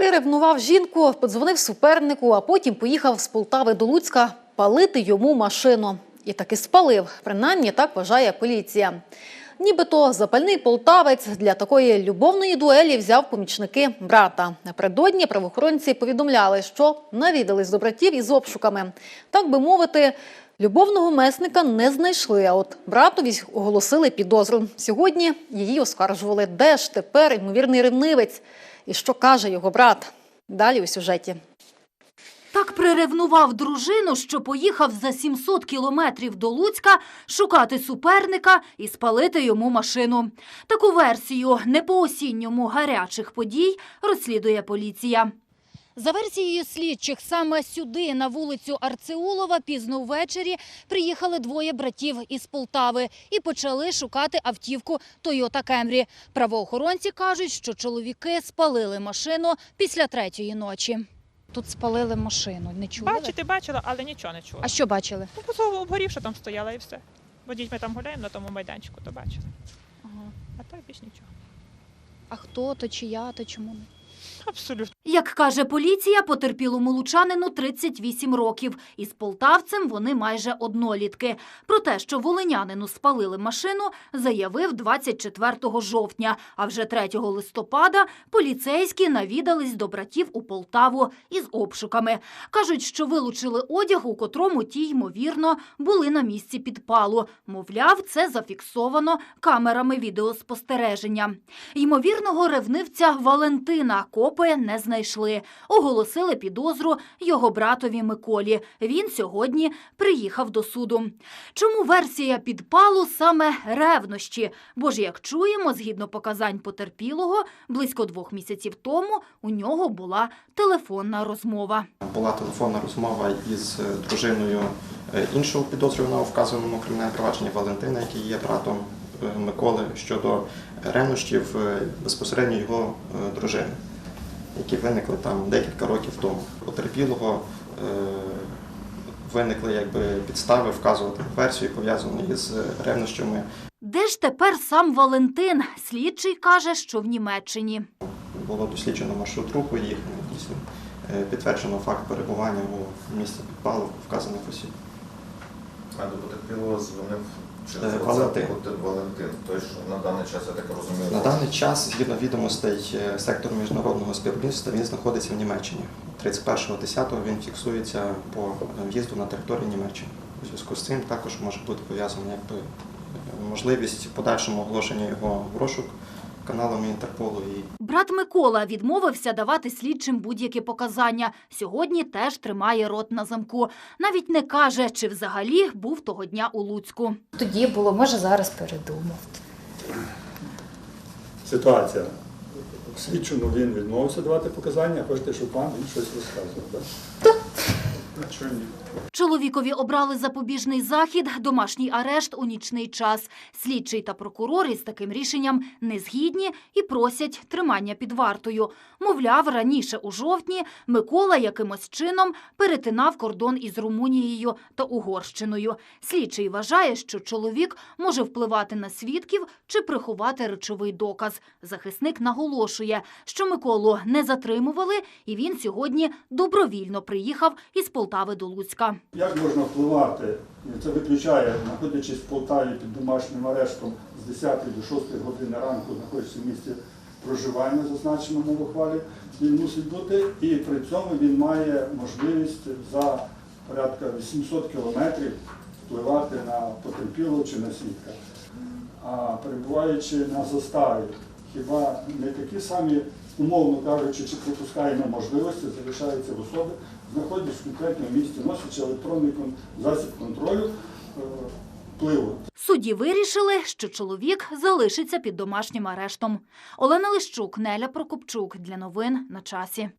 Приревнував жінку, подзвонив супернику, а потім поїхав з Полтави до Луцька палити йому машину. І таки спалив. Принаймні так вважає поліція. Нібито запальний полтавець для такої любовної дуелі взяв помічники брата. Напередодні правоохоронці повідомляли, що навідались до братів із обшуками. Так би мовити, любовного месника не знайшли. А от братові оголосили підозру. Сьогодні її оскаржували. Де ж тепер ймовірний ревнивець? І що каже його брат? Далі у сюжеті. Так приревнував дружину, що поїхав за 700 кілометрів до Луцька шукати суперника і спалити йому машину. Таку версію не по осінньому гарячих подій розслідує поліція. За версією слідчих, саме сюди, на вулицю Арцеулова, пізно ввечері приїхали двоє братів із Полтави і почали шукати автівку Toyota Camry. Правоохоронці кажуть, що чоловіки спалили машину після третьої ночі. Тут спалили машину, не чули? Бачити бачила, але нічого не чула. А що бачили? Ну, просто обгорівша там стояла і все. Бо дітьми там гуляємо на тому майданчику, то бачили. А так більш нічого. А хто то, чия, то чому не? Абсолютно. Як каже поліція, потерпілому лучанину 38 років. Із полтавцем вони майже однолітки. Про те, що волинянину спалили машину, заявив 24 жовтня. А вже 3 листопада поліцейські навідались до братів у Полтаву із обшуками. Кажуть, що вилучили одяг, у котрому ті, ймовірно, були на місці підпалу. Мовляв, це зафіксовано камерами відеоспостереження. Ймовірного ревнивця Валентина копи не знайшли. Оголосили підозру його братові Миколі. Він сьогодні приїхав до суду. Чому версія підпалу саме ревнощі? Бо ж, як чуємо, згідно показань потерпілого, близько двох місяців тому у нього була телефонна розмова. Була телефонна розмова із е, дружиною е, іншого підозрюваного вказаному кримінальному провадженні Валентина, який є братом е, Миколи, щодо ревнощів безпосередньо його дружини, які виникли там декілька років тому. Потерпілого е, виникли якби підстави вказувати версію, пов'язану із е, ревнощами. Де ж тепер сам Валентин? Слідчий каже, що в Німеччині. Було досліджено маршрут руху їхнього, дійсно е, підтверджено факт перебування у місці підпалу вказаних осіб. А до потерпілого дзвонив Валентин. Валентин. Валентин. Той, що на даний час, я так розумію, На даний час, згідно відомостей е, сектору міжнародного співробітництва, він знаходиться в Німеччині. 31.10 він фіксується по е, в'їзду на територію Німеччини. У зв'язку з цим також може бути пов'язана е, можливість подальшому оголошення його в розшук каналами Інтерполу і Брат Микола відмовився давати слідчим будь-які показання. Сьогодні теж тримає рот на замку. Навіть не каже, чи взагалі був того дня у Луцьку. Тоді було, може зараз передумав. ситуація. Слідчому він відмовився давати показання, а хочете, щоб вам він щось розказував. Так? Чоловікові обрали запобіжний захід, домашній арешт у нічний час. Слідчий та прокурор із таким рішенням не згідні і просять тримання під вартою. Мовляв, раніше у жовтні Микола якимось чином перетинав кордон із Румунією та Угорщиною. Слідчий вважає, що чоловік може впливати на свідків чи приховати речовий доказ. Захисник наголошує, що Миколу не затримували, і він сьогодні добровільно приїхав із Полтави до Луцька. Як можна впливати? Це виключає, знаходячись в Полтаві під домашнім арештом з 10 до 6 години ранку, знаходиться в місці проживання, зазначеному в ухвалі, він мусить бути, і при цьому він має можливість за порядка 800 кілометрів впливати на потерпілого чи на свідка. А перебуваючи на заставі, хіба не такі самі, умовно кажучи, чи пропускаємо можливості, залишаються в особи, знаходяться в конкретному місці, носячи електронний засіб контролю е, впливу. Судді вирішили, що чоловік залишиться під домашнім арештом. Олена Лищук, Неля Прокопчук. Для новин на часі.